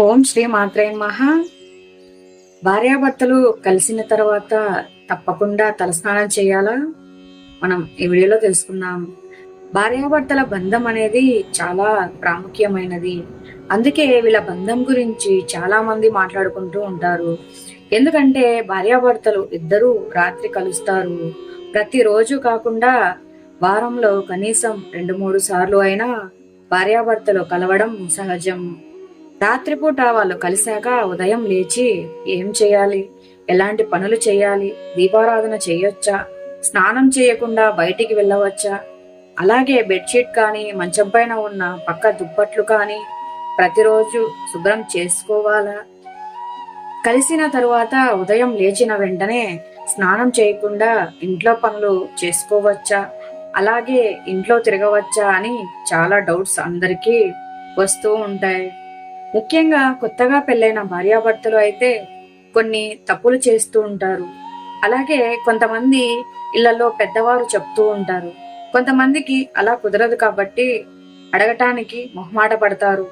ఓం శ్రీ మాత్రే మహా భార్యాభర్తలు కలిసిన తర్వాత తప్పకుండా తలస్నానం చేయాలా? మనం ఈ వీడియోలో తెలుసుకుందాం. భార్యాభర్తల బంధం అనేది చాలా ప్రాముఖ్యమైనది. అందుకే వీళ్ళ బంధం గురించి చాలా మంది మాట్లాడుకుంటూ ఉంటారు. ఎందుకంటే భార్యాభర్తలు ఇద్దరూ రాత్రి కలుస్తారు. ప్రతిరోజు కాకుండా వారంలో కనీసం రెండు మూడు సార్లు అయినా భార్యాభర్తలు కలవడం సహజం. రాత్రిపూట వాళ్ళు కలిశాక ఉదయం లేచి ఏం చేయాలి? ఎలాంటి పనులు చేయాలి? దీపారాధన చేయొచ్చా? స్నానం చేయకుండా బయటికి వెళ్ళవచ్చా? అలాగే బెడ్షీట్ కానీ మంచం పైన ఉన్న పక్క దుప్పట్లు కానీ ప్రతిరోజు శుభ్రం చేసుకోవాలా? కలిసిన తరువాత ఉదయం లేచిన వెంటనే స్నానం చేయకుండా ఇంట్లో పనులు చేసుకోవచ్చా? అలాగే ఇంట్లో తిరగవచ్చా అని చాలా డౌట్స్ అందరికీ వస్తూ ఉంటాయి. ముఖ్యంగా కొత్తగా పెళ్ళైన భార్యాభర్తలు అయితే కొన్ని తప్పులు చేస్తూ ఉంటారు. అలాగే కొంతమంది ఇళ్ళలో పెద్దవారు చెప్తూ ఉంటారు. కొంతమందికి అలా కుదరదు కాబట్టి అడగటానికి మొహమాట పడతారు.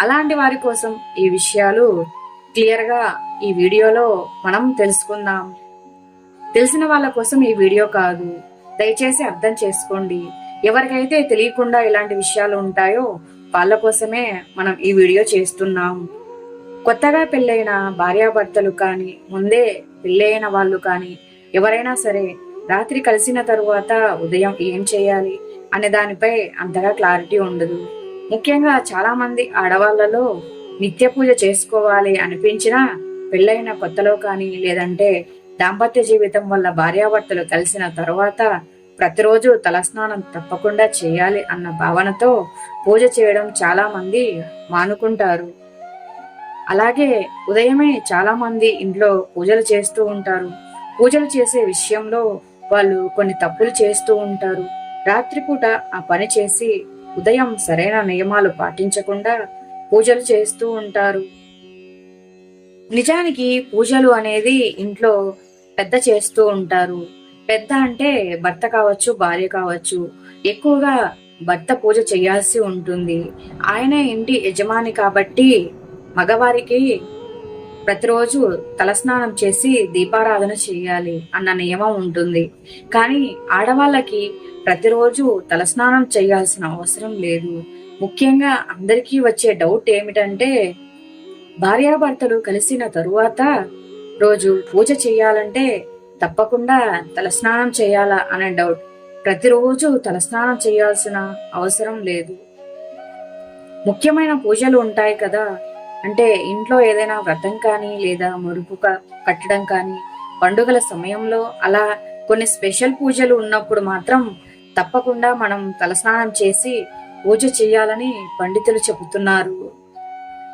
అలాంటి వారి కోసం ఈ విషయాలు క్లియర్గా ఈ వీడియోలో మనం తెలుసుకుందాం. తెలిసిన వాళ్ళ కోసం ఈ వీడియో కాదు. దయచేసి అర్థం చేసుకోండి. ఎవరికైతే తెలియకుండా ఇలాంటి విషయాలు ఉంటాయో వాళ్ళ కోసమే మనం ఈ వీడియో చేస్తున్నాం. కొత్తగా పెళ్ళైన భార్యాభర్తలు కానీ ముందే పెళ్ళైన వాళ్ళు కానీ ఎవరైనా సరే రాత్రి కలిసిన తరువాత ఉదయం ఏం చేయాలి అనే దానిపై అంతగా క్లారిటీ ఉండదు. ముఖ్యంగా చాలామంది ఆడవాళ్ళలో ఆడవాళ్ళలో నిత్య పూజ చేసుకోవాలి అనిపించినా పెళ్ళైన కొత్తలో కానీ లేదంటే దాంపత్య జీవితం వల్ల భార్యాభర్తలు కలిసిన తర్వాత ప్రతిరోజు తలస్నానం తప్పకుండా చేయాలి అన్న భావనతో పూజ చేయడం చాలా మంది మానుకుంటారు. అలాగే ఉదయమే చాలా మంది ఇంట్లో పూజలు చేస్తూ ఉంటారు. పూజలు చేసే విషయంలో వాళ్ళు కొన్ని తప్పులు చేస్తూ ఉంటారు. రాత్రిపూట ఆ పని చేసి ఉదయం సరైన నియమాలు పాటించకుండా పూజలు చేస్తూ ఉంటారు. నిజానికి పూజలు అనేది ఇంట్లో పెద్ద చేస్తూ ఉంటారు. పెద్ద అంటే భర్త కావచ్చు భార్య కావచ్చు ఎక్కువగా భర్త పూజ చేయాల్సి ఉంటుంది. ఆయన ఇంటి యజమాని కాబట్టి మగవారికి ప్రతిరోజు తలస్నానం చేసి దీపారాధన చేయాలి అన్న నియమం ఉంటుంది. కానీ ఆడవాళ్ళకి ప్రతిరోజు తలస్నానం చేయాల్సిన అవసరం లేదు. ముఖ్యంగా అందరికీ వచ్చే డౌట్ ఏమిటంటే భార్యాభర్తలు కలిసిన తరువాత రోజు పూజ చేయాలంటే తప్పకుండా తలస్నానం చేయాలా అనే డౌట్. ప్రతిరోజు తలస్నానం చేయాల్సిన అవసరం లేదు. ముఖ్యమైన పూజలు ఉంటాయి కదా. అంటే ఇంట్లో ఏదైనా వ్రతం కానీ లేదా మురుపు కట్టడం కానీ పండుగల సమయంలో అలా కొన్ని స్పెషల్ పూజలు ఉన్నప్పుడు మాత్రం తప్పకుండా మనం తలస్నానం చేసి పూజ చేయాలని పండితులు చెబుతున్నారు.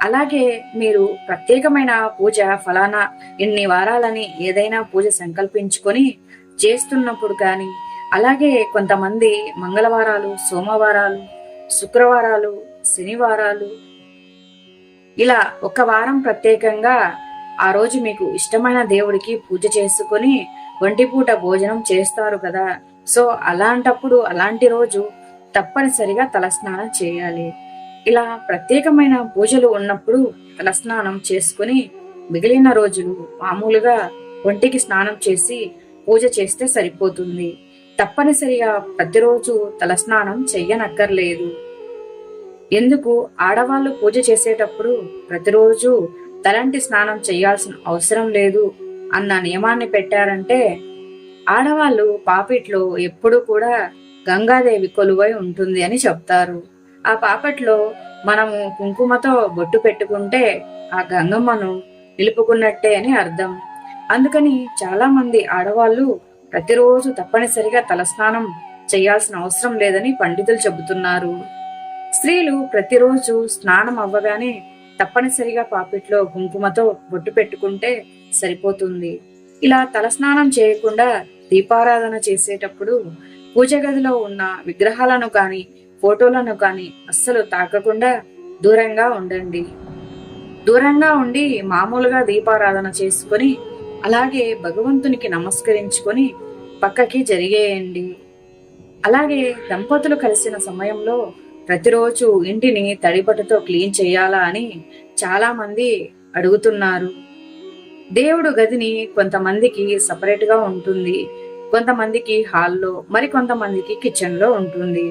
అలాగే మీరు ప్రత్యేకమైన పూజ ఫలానా ఇన్ని వారాలని ఏదైనా పూజ సంకల్పించుకొని చేస్తున్నప్పుడు కానీ అలాగే కొంతమంది మంగళవారాలు సోమవారాలు శుక్రవారాలు శనివారాలు ఇలా ఒక వారం ప్రత్యేకంగా ఆ రోజు మీకు ఇష్టమైన దేవుడికి పూజ చేసుకొని ఒంటిపూట భోజనం చేస్తారు కదా. సో అలాంటప్పుడు అలాంటి రోజు తప్పనిసరిగా తలస్నానం చేయాలి. ఇలా ప్రత్యేకమైన పూజలు ఉన్నప్పుడు తలస్నానం చేసుకుని మిగిలిన రోజులు మామూలుగా ఒంటికి స్నానం చేసి పూజ చేస్తే సరిపోతుంది. తప్పనిసరిగా ప్రతిరోజు తలస్నానం చెయ్యనక్కర్లేదు. ఎందుకు? ఆడవాళ్ళు పూజ చేసేటప్పుడు ప్రతిరోజు తలంటి స్నానం చేయాల్సిన అవసరం లేదు అన్న నియమాన్ని పెట్టారంటే ఆడవాళ్ళు పాపిట్లో ఎప్పుడూ కూడా గంగాదేవి కొలువై ఉంటుంది అని చెప్తారు. ఆ పాపట్లో మనము కుంకుమతో బొట్టు పెట్టుకుంటే ఆ గంగమ్మను నిలుపుకున్నట్టే అని అర్థం. అందుకని చాలా మంది ఆడవాళ్ళు ప్రతిరోజు తప్పనిసరిగా తలస్నానం చేయాల్సిన అవసరం లేదని పండితులు చెబుతున్నారు. స్త్రీలు ప్రతిరోజు స్నానం అవ్వగానే తప్పనిసరిగా పాపిట్లో కుంకుమతో బొట్టు పెట్టుకుంటే సరిపోతుంది. ఇలా తలస్నానం చేయకుండా దీపారాధన చేసేటప్పుడు పూజ గదిలో ఉన్న విగ్రహాలను కానీ ఫోటోలను కానీ అస్సలు తాకకుండా దూరంగా ఉండండి. దూరంగా ఉండి మామూలుగా దీపారాధన చేసుకొని అలాగే భగవంతునికి నమస్కరించుకొని పక్కకి జరిగేయండి. అలాగే దంపతులు కలిసిన సమయంలో ప్రతిరోజు ఇంటిని తడిపట్టుతో క్లీన్ చేయాలా అని చాలా మంది అడుగుతున్నారు. దేవుడు గదిని కొంతమందికి సపరేట్గా ఉంటుంది కొంతమందికి హాల్లో మరి కొంతమందికి కిచెన్లో ఉంటుంది.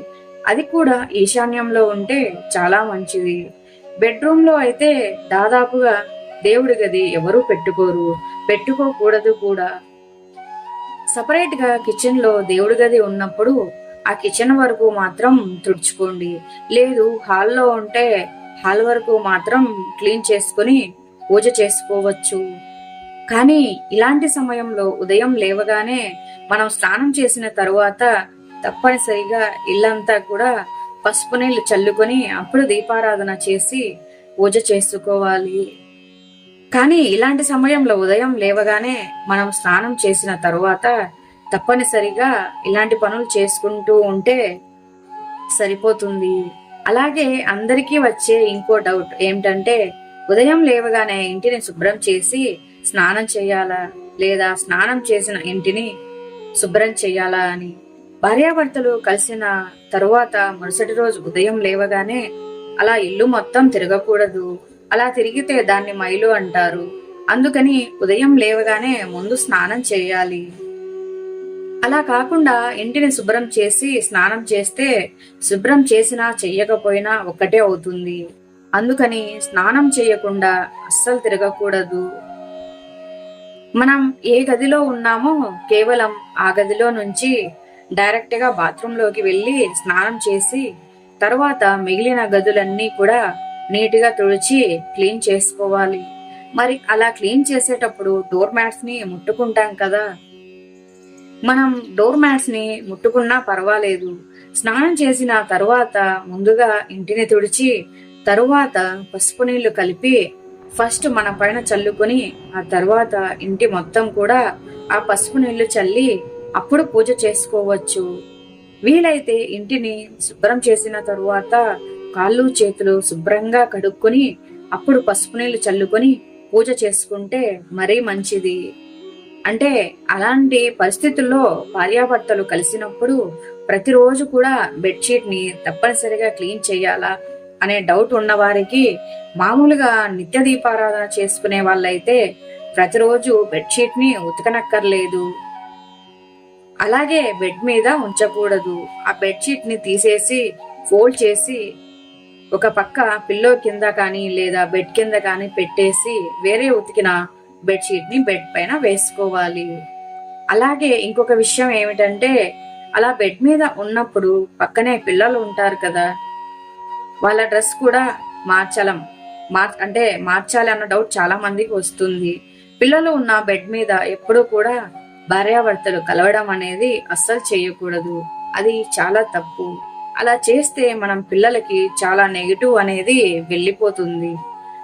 అది కూడా ఈశాన్యంలో ఉంటే చాలా మంచిది. బెడ్రూమ్లో అయితే దాదాపుగా దేవుడి గది ఎవరూ పెట్టుకోరు. పెట్టుకోకూడదు కూడా. సపరేట్గా కిచెన్లో దేవుడి గది ఉన్నప్పుడు ఆ కిచెన్ వరకు మాత్రం తుడుచుకోండి. లేదు హాల్లో ఉంటే హాల్ వరకు మాత్రం క్లీన్ చేసుకుని పూజ చేసుకోవచ్చు. కానీ ఇలాంటి సమయంలో ఉదయం లేవగానే మనం స్నానం చేసిన తరువాత తప్పనిసరిగా ఇల్లంతా కూడా పసుపు నీళ్ళు చల్లుకొని అప్పుడు దీపారాధన చేసి పూజ చేసుకోవాలి. కానీ ఇలాంటి సమయంలో ఉదయం లేవగానే మనం స్నానం చేసిన తరువాత తప్పనిసరిగా ఇలాంటి పనులు చేసుకుంటూ ఉంటే సరిపోతుంది. అలాగే అందరికీ వచ్చే ఇంకో డౌట్ ఏమిటంటే ఉదయం లేవగానే ఇంటిని శుభ్రం చేసి స్నానం చేయాలా? లేదా స్నానం చేసిన ఇంటిని శుభ్రం చేయాలా అని? భార్యాభర్తలు కలిసిన తరువాత మరుసటి రోజు ఉదయం లేవగానే అలా ఇల్లు మొత్తం తిరగకూడదు. అలా తిరిగితే దాన్ని మైలు అంటారు. అందుకని ఉదయం లేవగానే ముందు స్నానం చేయాలి. అలా కాకుండా ఇంటిని శుభ్రం చేసి స్నానం చేస్తే శుభ్రం చేసినా చెయ్యకపోయినా ఒక్కటే అవుతుంది. అందుకని స్నానం చేయకుండా అస్సలు తిరగకూడదు. మనం ఏ గదిలో ఉన్నామో కేవలం ఆ గదిలో నుంచి డైరెక్ట్గా బాత్రూమ్లోకి వెళ్ళి స్నానం చేసి తర్వాత మిగిలిన గదులన్నీ కూడా నీట్గా తుడిచి క్లీన్ చేసుకోవాలి. మరి అలా క్లీన్ చేసేటప్పుడు డోర్ మ్యాట్స్ని ముట్టుకుంటాం కదా. మనం డోర్ మ్యాట్స్ని ముట్టుకున్నా పర్వాలేదు. స్నానం చేసిన తరువాత ముందుగా ఇంటిని తుడిచి తరువాత పసుపు నీళ్ళు కలిపి ఫస్ట్ మన పైన చల్లుకొని ఆ తర్వాత ఇంటి మొత్తం కూడా ఆ పసుపు నీళ్ళు చల్లి అప్పుడు పూజ చేసుకోవచ్చు. వీలైతే ఇంటిని శుభ్రం చేసిన తరువాత కాళ్ళు చేతులు శుభ్రంగా కడుక్కొని అప్పుడు పసుపు నీళ్ళు చల్లుకొని పూజ చేసుకుంటే మరీ మంచిది. అంటే అలాంటి పరిస్థితుల్లో భార్యాభర్తలు కలిసినప్పుడు ప్రతిరోజు కూడా బెడ్షీట్ని తప్పనిసరిగా క్లీన్ చేయాలా అనే డౌట్ ఉన్నవారికి మామూలుగా నిత్య దీపారాధన చేసుకునే వాళ్ళైతే ప్రతిరోజు బెడ్షీట్ని ఉతకనక్కర్లేదు. అలాగే బెడ్ మీద ఉంచకూడదు. ఆ బెడ్షీట్ని తీసేసి ఫోల్డ్ చేసి ఒక పక్క పిల్లో కింద కానీ లేదా బెడ్ కింద కానీ పెట్టేసి వేరే ఉతికిన బెడ్షీట్ని బెడ్ పైన వేసుకోవాలి. అలాగే ఇంకొక విషయం ఏమిటంటే అలా బెడ్ మీద ఉన్నప్పుడు పక్కనే పిల్లలు ఉంటారు కదా వాళ్ళ డ్రెస్ కూడా మార్చలం. మార్ అంటే మార్చాలి అన్న డౌట్ చాలా మందికి వస్తుంది. పిల్లలు ఉన్న బెడ్ మీద ఎప్పుడూ కూడా భార్యాభర్తలు కలవడం అనేది అస్సలు చేయకూడదు. అది చాలా తప్పు. అలా చేస్తే మనం పిల్లలకి చాలా నెగిటివ్ అనేది వెళ్ళిపోతుంది.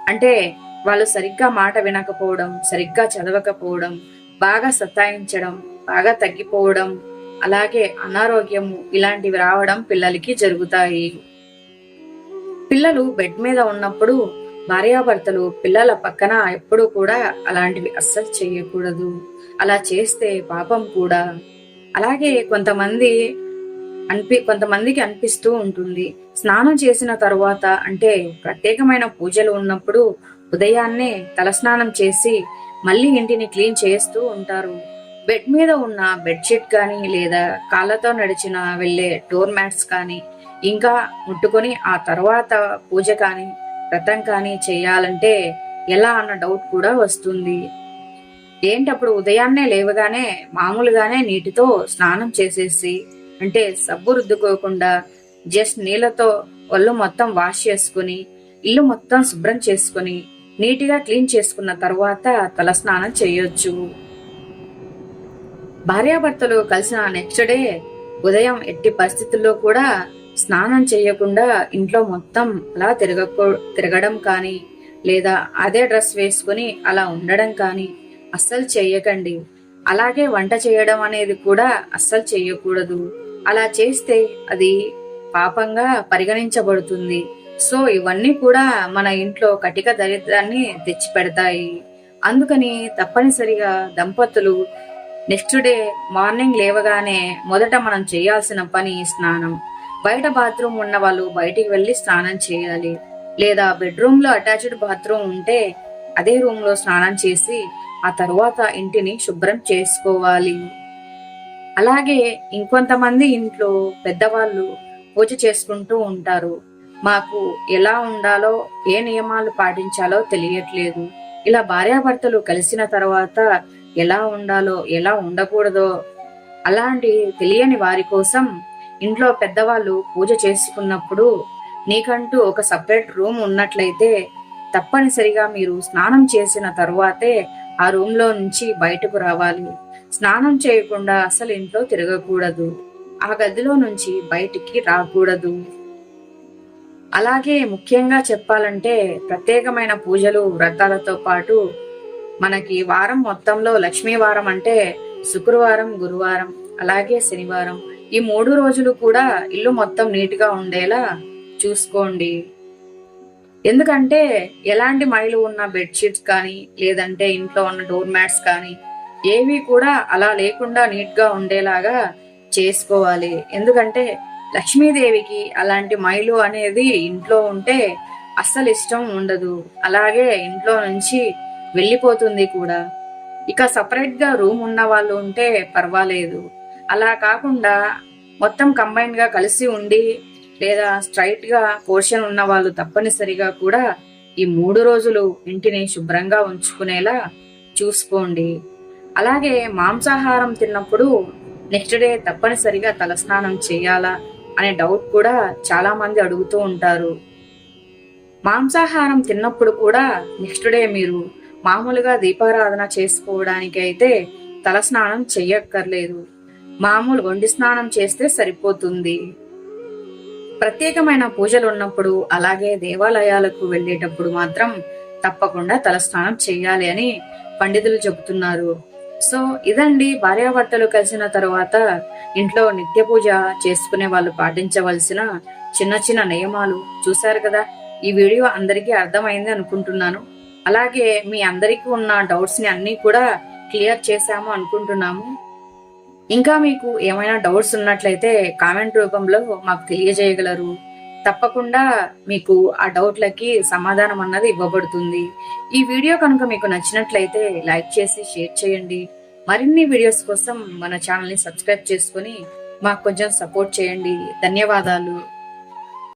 అంటే వాళ్ళు సరిగ్గా మాట వినకపోవడం సరిగ్గా చదవకపోవడం బాగా సతాయించడం బాగా తగ్గిపోవడం అలాగే అనారోగ్యము ఇలాంటివి రావడం పిల్లలకి జరుగుతాయి. పిల్లలు బెడ్ మీద ఉన్నప్పుడు భార్యాభర్తలు పిల్లల పక్కన ఎప్పుడూ కూడా అలాంటివి అస్సలు చేయకూడదు. అలా చేస్తే పాపం కూడా. అలాగే కొంతమంది అనిపి కొంతమందికి అనిపిస్తూ ఉంటుంది. స్నానం చేసిన తరువాత అంటే ప్రత్యేకమైన పూజలు ఉన్నప్పుడు ఉదయాన్నే తలస్నానం చేసి మళ్ళీ ఇంటిని క్లీన్ చేస్తూ ఉంటారు. బెడ్ మీద ఉన్న బెడ్షీట్ కానీ లేదా కాళ్ళతో నడిచిన వెళ్ళే డోర్ మ్యాట్స్ కానీ ఇంకా ముట్టుకొని ఆ తర్వాత పూజ కానీ వ్రతం కానీ చేయాలంటే ఎలా అన్న డౌట్ కూడా వస్తుంది. ఏంటప్పుడు ఉదయాన్నే లేవగానే మామూలుగానే నీటితో స్నానం చేసేసి అంటే సబ్బు రుద్దుకోకుండా జస్ట్ నీళ్ళతో ఒళ్ళు మొత్తం వాష్ చేసుకుని ఇల్లు మొత్తం శుభ్రం చేసుకుని నీటిగా క్లీన్ చేసుకున్న తర్వాత తల స్నానం చేయొచ్చు. భార్యాభర్తలు కలిసిన నెక్స్ట్ డే ఉదయం ఎట్టి పరిస్థితుల్లో కూడా స్నానం చేయకుండా ఇంట్లో మొత్తం అలా తిరగకూ తిరగడం కానీ లేదా అదే డ్రెస్ వేసుకుని అలా ఉండడం కానీ అస్సలు చేయకండి అలాగే వంట చేయడం అనేది కూడా అస్సలు చేయకూడదు అలా చేస్తే అది పాపంగా పరిగణించబడుతుంది. సో ఇవన్నీ కూడా మన ఇంట్లో కటిక దరిద్రాన్ని తెచ్చిపెడతాయి. అందుకని తప్పనిసరిగా దంపతులు నెక్స్ట్ డే మార్నింగ్ లేవగానే మొదట మనం చేయాల్సిన పని స్నానం. బయట బాత్రూమ్ ఉన్న వాళ్ళు బయటికి వెళ్ళి స్నానం చేయాలి. లేదా బెడ్రూమ్లో అటాచ్డ్ బాత్రూమ్ ఉంటే అదే రూమ్లో స్నానం చేసి ఆ తర్వాత ఇంటిని శుభ్రం చేసుకోవాలి. అలాగే ఇంకొంతమంది ఇంట్లో పెద్దవాళ్ళు పూజ చేసుకుంటూ ఉంటారు. మాకు ఎలా ఉండాలో ఏ నియమాలు పాటించాలో తెలియట్లేదు. ఇలా భార్యాభర్తలు కలిసిన తర్వాత ఎలా ఉండాలో ఎలా ఉండకూడదో అలాంటి తెలియని వారి కోసం ఇంట్లో పెద్దవాళ్ళు పూజ చేసుకున్నప్పుడు నీకంటూ ఒక సపరేట్ రూమ్ ఉన్నట్లయితే తప్పనిసరిగా మీరు స్నానం చేసిన తరువాతే ఆ రూమ్లో నుంచి బయటకు రావాలి. స్నానం చేయకుండా అసలు ఇంట్లో తిరగకూడదు. ఆ గదిలో నుంచి బయటికి రాకూడదు. అలాగే ముఖ్యంగా చెప్పాలంటే ప్రత్యేకమైన పూజలు వ్రతాలతో పాటు మనకి వారం మొత్తంలో లక్ష్మీ వారం అంటే శుక్రవారం గురువారం అలాగే శనివారం ఈ మూడు రోజులు కూడా ఇల్లు మొత్తం నీట్గా ఉండేలా చూసుకోండి. ఎందుకంటే ఎలాంటి మైలు ఉన్న బెడ్షీట్స్ కానీ లేదంటే ఇంట్లో ఉన్న డోర్ మ్యాట్స్ కానీ ఏవి కూడా అలా లేకుండా నీట్గా ఉండేలాగా చేసుకోవాలి. ఎందుకంటే లక్ష్మీదేవికి అలాంటి మైలు అనేది ఇంట్లో ఉంటే అస్సలు ఇష్టం ఉండదు. అలాగే ఇంట్లో నుంచి వెళ్ళిపోతుంది కూడా. ఇక సపరేట్గా రూమ్ ఉన్న వాళ్ళు ఉంటే పర్వాలేదు. అలా కాకుండా మొత్తం కంబైన్గా కలిసి ఉండి లేదా స్ట్రైట్గా పోర్షన్ ఉన్న వాళ్ళు తప్పనిసరిగా కూడా ఈ మూడు రోజులు ఇంటిని శుభ్రంగా ఉంచుకునేలా చూసుకోండి. అలాగే మాంసాహారం తిన్నప్పుడు నెక్స్ట్ డే తప్పనిసరిగా తలస్నానం చేయాలా అనే డౌట్ కూడా చాలా మంది అడుగుతూ ఉంటారు. మాంసాహారం తిన్నప్పుడు కూడా నెక్స్ట్ డే మీరు మామూలుగా దీపారాధన చేసుకోవడానికి అయితే తలస్నానం చెయ్యక్కర్లేదు. మామూలు వండి స్నానం చేస్తే సరిపోతుంది. ప్రత్యేకమైన పూజలు ఉన్నప్పుడు అలాగే దేవాలయాలకు వెళ్ళేటప్పుడు మాత్రం తప్పకుండా తలస్నానం చేయాలి అని పండితులు చెబుతున్నారు. సో ఇదండి భార్యాభర్తలు కలిసిన తర్వాత ఇంట్లో నిత్య పూజ చేసుకునే వాళ్ళు పాటించవలసిన చిన్న చిన్న నియమాలు. చూశారు కదా ఈ వీడియో అందరికీ అర్థమైంది అనుకుంటున్నాను. అలాగే మీ అందరికీ ఉన్న డౌట్స్ని అన్ని కూడా క్లియర్ చేశాము అనుకుంటున్నాము. ఇంకా మీకు ఏమైనా డౌట్స్ ఉన్నట్లయితే కామెంట్ రూపంలో మాకు తెలియజేయగలరు. తప్పకుండా మీకు ఆ డౌట్లకి సమాధానం అన్నది ఇవ్వబడుతుంది. ఈ వీడియో కనుక మీకు నచ్చినట్లయితే లైక్ చేసి షేర్ చేయండి. మరిన్ని వీడియోస్ కోసం మన ఛానల్ని సబ్స్క్రైబ్ చేసుకుని మాకు కొంచెం సపోర్ట్ చేయండి. ధన్యవాదాలు.